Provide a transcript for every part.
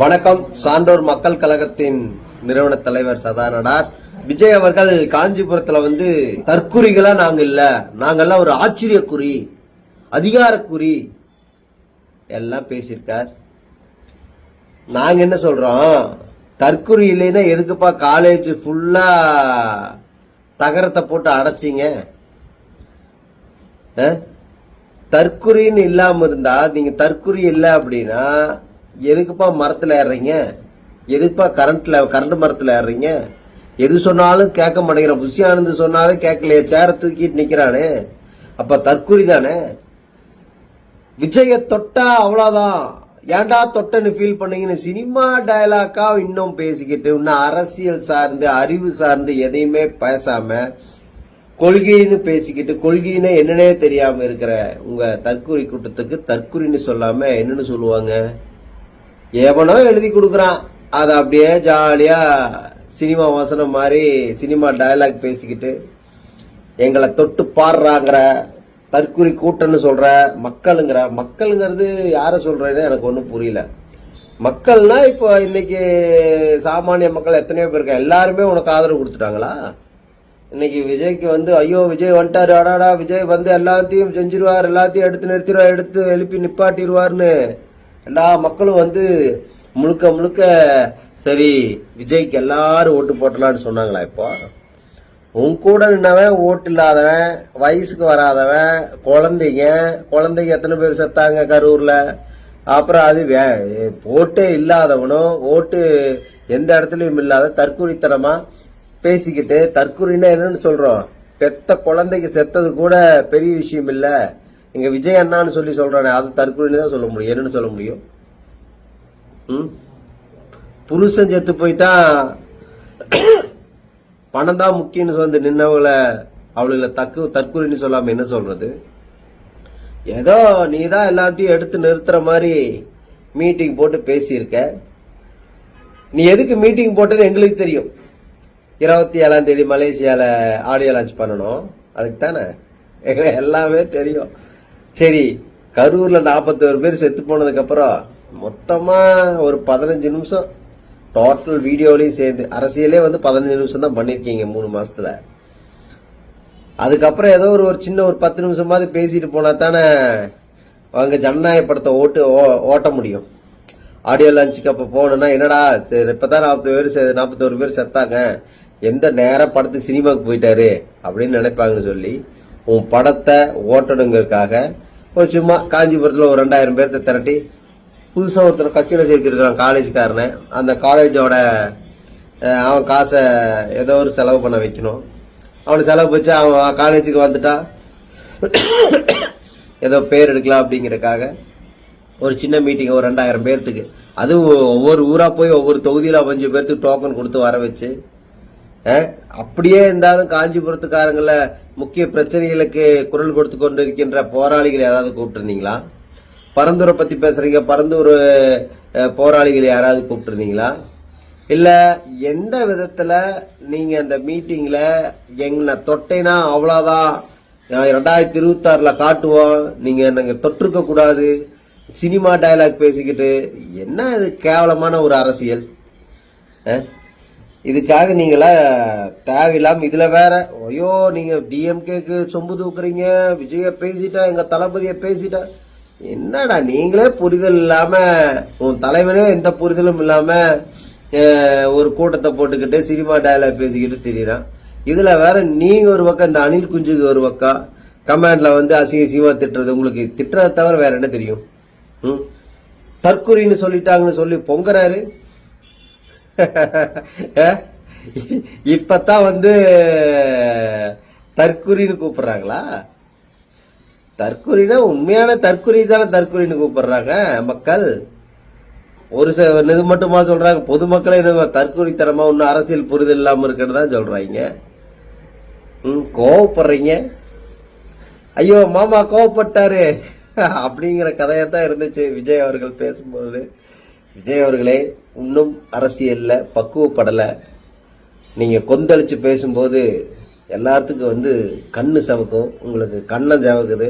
வணக்கம். சான்றோர் மக்கள் கழகத்தின் நிறுவன தலைவர் சதாநடார் விஜய் அவர்கள் காஞ்சிபுரத்துல வந்து தற்குறிகளா நாங்க இல்ல. நாங்கெல்லாம் ஒரு ஆச்சரியக்குறி அதிகாரக்குறி எல்லாம் பேசியிருக்கார். நாங்க என்ன சொல்றோம்? தற்குறி இல்லைன்னா எதுக்குப்பா காலேஜ் ஃபுல்லா தகரத்தை போட்டு அடைச்சிங்க? தற்குறின்னு இல்லாம இருந்தா நீங்க தற்குறி இல்லை அப்படின்னா எதுக்குப்பா மரத்தில் ஏறுறீங்க? எதுக்குப்பா கரண்ட்ல கரண்ட் மரத்தில் ஏறுறீங்க? எது சொன்னாலும் கேட்க மாட்டேங்கிற. புஷியானந்து சொன்னாவே கேட்கலையே சேர தூக்கிட்டு நிற்கிறானே அப்போ தற்குறி தானே? விஜய தொட்டா அவ்வளோதான் ஏன்டா தொட்டன்னு ஃபீல் பண்ணீங்கன்னு சினிமா டயலாக்கா இன்னும் பேசிக்கிட்டு இன்னும் அரசியல் சார்ந்து அறிவு சார்ந்து எதையுமே பேசாம கொள்கைன்னு பேசிக்கிட்டு கொள்கைன்னு என்னன்னே தெரியாம இருக்கிற உங்க தற்கூரி கூட்டத்துக்கு தற்குறின்னு சொல்லாம என்னன்னு சொல்லுவாங்க? எவனோ எழுதி கொடுக்குறான். அதை அப்படியே ஜாலியாக சினிமா வசனம் மாதிரி சினிமா டயலாக் பேசிக்கிட்டு எங்களை தொட்டு பாடுறாங்கிற தற்குறி கூட்டம்னு சொல்கிற மக்களுங்கிற மக்களுங்கிறது யாரை சொல்கிறேன்னு எனக்கு ஒன்றும் புரியல. மக்கள்னா இப்போ இன்னைக்கு சாமானிய மக்கள் எத்தனையோ பேர் இருக்காங்க. எல்லாருமே உனக்கு ஆதரவு கொடுத்துட்டாங்களா? இன்னைக்கு விஜய்க்கு வந்து ஐயோ விஜய் வந்துட்டாரு அடாடா விஜய் வந்து எல்லாத்தையும் செஞ்சிருவார் எல்லாத்தையும் எடுத்து நிறுத்திடுவார் எடுத்து எழுப்பி நிப்பாட்டிடுவார்னு எல்லா மக்களும் வந்து முழுக்க முழுக்க சரி விஜய்க்கு எல்லாரும் ஓட்டு போட்டலாம்னு சொன்னாங்களா இப்போ? உன் கூட நின்னவன் ஓட்டு இல்லாதவன் வயசுக்கு வராதவன் குழந்தைங்க குழந்தைங்க எத்தனை பேர் செத்தாங்க கரூரில்? அப்புறம் அது வே- ஓட்டே இல்லாதவனும் ஓட்டு எந்த இடத்துலையும் இல்லாத தற்கொலைத்தனமாக பேசிக்கிட்டு தற்கொலைன்னா என்னன்னு சொல்கிறோம் பெத்த குழந்தைக்கு செத்தது கூட பெரிய விஷயம் இல்லை. இங்கே விஜய் அண்ணான்னு சொல்லி சொல்கிறானே அது தற்குறின்னு தான் சொல்ல முடியும். என்னன்னு சொல்ல முடியும்? ம்? புருஷன் செத்து போயிட்டா பணம் தான் முக்கியம்னு வந்து நின்னவங்கள அவளுகளை தக்கு தற்கொலைன்னு சொல்லாமல் என்ன சொல்கிறது ஏதோ நீ தான் எல்லாத்தையும் எடுத்து நிறுத்துற மாதிரி மீட்டிங் போட்டு பேசியிருக்க. நீ எதுக்கு மீட்டிங் போட்டேன்னு எங்களுக்கு தெரியும். இருபத்தி ஏழாம் தேதி மலேசியாவில் ஆடியோ லான்ச் பண்ணணும். அதுக்கு தானே எங்களுக்கு எல்லாமே தெரியும். சரி கரூர்ல நாற்பத்தோரு பேர் செத்து போனதுக்கு அப்புறம் மொத்தமா ஒரு பதினஞ்சு நிமிஷம் டோட்டல் வீடியோலையும் சேர்ந்து அரசியலே வந்து பதினஞ்சு நிமிஷம் தான் பண்ணிருக்கீங்க மூணு மாசத்துல. அதுக்கப்புறம் ஏதோ ஒரு ஒரு சின்ன ஒரு பத்து நிமிஷமாவது பேசிட்டு போனா தானே அவங்க ஜனநாயக படத்தை ஓட்டு ஓ- ஓட்ட முடியும். ஆடியோ லான்ச்சுக்கு அப்போ போனோன்னா என்னடா சரி இப்பதான் நாற்பது பேர் நாற்பத்தோரு பேர் செத்தாங்க. எந்த நேரம் படத்துக்கு சினிமாவுக்கு போயிட்டாரு அப்படின்னு நினைப்பாங்கன்னு சொல்லி உன் படத்தை ஓட்டணுங்கிறதுக்காக ஒரு சும்மா காஞ்சிபுரத்தில் ஒரு ரெண்டாயிரம் பேர்த்த திரட்டி புதுசாக ஒருத்தர் கட்சியில் சேர்த்துருக்கான் காலேஜ்காரனை. அந்த காலேஜோட அவன் காசை ஏதோ ஒரு செலவு பண்ண வைக்கணும். அவனை செலவு வச்சு அவன் காலேஜுக்கு வந்துட்டா. ஏதோ பேர் எடுக்கலாம் அப்படிங்கிறக்காக ஒரு சின்ன மீட்டிங் ஒரு ரெண்டாயிரம் பேர்த்துக்கு. அதுவும் ஒவ்வொரு ஊராக போய் ஒவ்வொரு தொகுதியில் அஞ்சு பேர்த்துக்கு டோக்கன் கொடுத்து வர வச்சு அப்படியே இருந்தாலும் காஞ்சிபுரத்துக்காரங்களை முக்கிய பிரச்சனைகளுக்கு குரல் கொடுத்து கொண்டிருக்கின்ற போராளிகள் யாராவது கூப்பிட்டுருந்தீங்களா? பரந்தூரை பற்றி பேசுகிறீங்க பரந்தூர் போராளிகள் யாராவது கூப்பிட்டுருந்தீங்களா? இல்லை எந்த விதத்தில் நீங்கள் அந்த மீட்டிங்கில் எங்களை தொட்டைனா அவ்வளோதான் ரெண்டாயிரத்தி இருபத்தாறில் காட்டுவோம். நீங்கள் நாங்கள் தொற்றுக்கக்கூடாது கூடாது? சினிமா டயலாக் பேசிக்கிட்டு என்ன இது கேவலமான ஒரு அரசியல்? ஆ இதுக்காக நீங்களா தேவையில்லாம இதுல வேற ஐயோ நீங்க டிஎம்கேக்கு சொம்பு தூக்குறீங்க விஜய பேசிட்டா எங்க தளபதிய பேசிட்டா. என்னடா நீங்களே புரிதல் இல்லாம உன் தலைவனே எந்த புரிதலும் இல்லாம ஒரு கூட்டத்தை போட்டுக்கிட்டு சினிமா டயலாக் பேசிக்கிட்டு திரியறான். இதுல வேற நீங்க ஒரு பக்கம் இந்த அனில் குஞ்சுக்கு ஒரு பக்கம் கமெண்ட்ல வந்து அசிங்க சிவா திட்டுறது உங்களுக்கு திட்டுறதை தவிர வேற என்ன தெரியும்? ம்? தற்குறின்னு சொல்லிட்டாங்கன்னு சொல்லி பொங்குறாரு. அஹ்? இப்பதான் வந்து தற்குறின்னு கூப்பிடுறாங்களா? தற்குறினா உண்மையான தற்குறி தானே தற்குறின்னு கூப்பிடுறாங்க மக்கள். ஒரு சில இது மட்டுமா சொல்றாங்க பொதுமக்களை இன்னும் தற்குறித்தனமா இன்னும் அரசியல் புரிதல் இல்லாம தான் சொல்றாங்க. ம் கோவப்படுறீங்க. ஐயோ மாமா கோவப்பட்டாரு. அப்படிங்கிற கதையத்தான் இருந்துச்சு விஜய் அவர்கள் பேசும்போது. விஜய் அவர்களே இன்னும் அரசியலில் பக்குவப்படலை. நீங்கள் கொந்தளித்து பேசும்போது எல்லாத்துக்கும் வந்து கண் சவக்கும். உங்களுக்கு கண்ணை சவக்குது.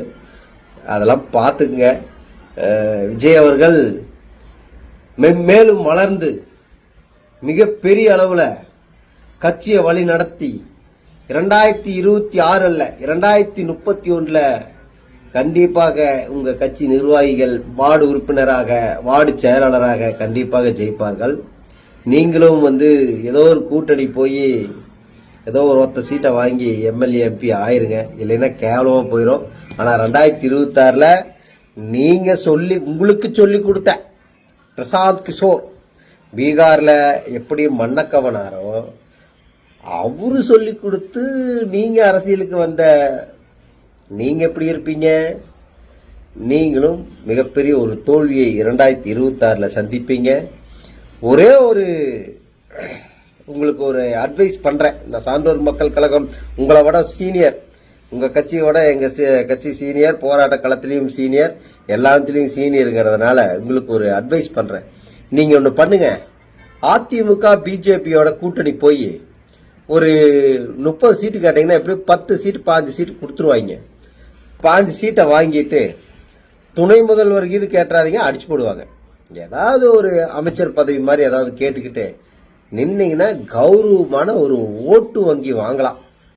அதெல்லாம் பார்த்துக்குங்க விஜய் அவர்கள் மென்மேலும் வளர்ந்து மிகப்பெரிய அளவில் கட்சியை வழி நடத்தி இரண்டாயிரத்தி இருபத்தி ஆறு அல்ல இரண்டாயிரத்தி முப்பத்தி ஒன்றில் கண்டிப்பாக உங்க கட்சி நிர்வாகிகள் வார்டு உறுப்பினராக வார்டு செயலாளராக கண்டிப்பாக ஜெயிப்பார்கள். நீங்களும் வந்து ஏதோ ஒரு கூட்டணி போய் ஏதோ ஒரு ஒத்த சீட்டை வாங்கி எம்எல்ஏ எம்பி ஆயிருங்க. இல்லைன்னா கேவலமாக போயிடும் ஆனால் ரெண்டாயிரத்தி இருபத்தாறில் நீங்கள் சொல்லி உங்களுக்கு சொல்லி கொடுத்த பிரசாந்த் கிஷோர் பீகாரில் எப்படி மன்னக்கவனாரோ அவரு சொல்லி கொடுத்து நீங்கள் அரசியலுக்கு வந்த நீங்கள் எப்படி இருப்பீங்க? நீங்களும் மிகப்பெரிய ஒரு தோல்வியை இரண்டாயிரத்தி இருபத்தாறில் சந்திப்பீங்க. ஒரே ஒரு உங்களுக்கு ஒரு அட்வைஸ் பண்ணுறேன் இந்த சான்றோர் மக்கள் கழகம் உங்களை விட சீனியர் உங்கள் கட்சியோட எங்கள் சி- கட்சி சீனியர் போராட்ட களத்திலையும் சீனியர் எல்லாத்துலேயும் சீனியருங்கிறதுனால உங்களுக்கு ஒரு அட்வைஸ் பண்ணுறேன் நீங்கள் ஒன்று பண்ணுங்கள் அதிமுக பிஜேபியோட கூட்டணி போய் ஒரு முப்பது சீட்டு கேட்டிங்கன்னா எப்படி பத்து சீட்டு பாஞ்சு சீட்டு கொடுத்துருவாங்க. பாஞ்சு சீட்டை வாங்கிட்டு துணை முதல்வர் இது கேட்டுறாதீங்க அடிச்சு போடுவாங்க. ஏதாவது ஒரு அமைச்சர் பதவி மாதிரி ஏதாவது கேட்டுக்கிட்டு நின்னீங்கன்னா கௌரவமான ஒரு ஓட்டு வங்கி வாங்கலாம்.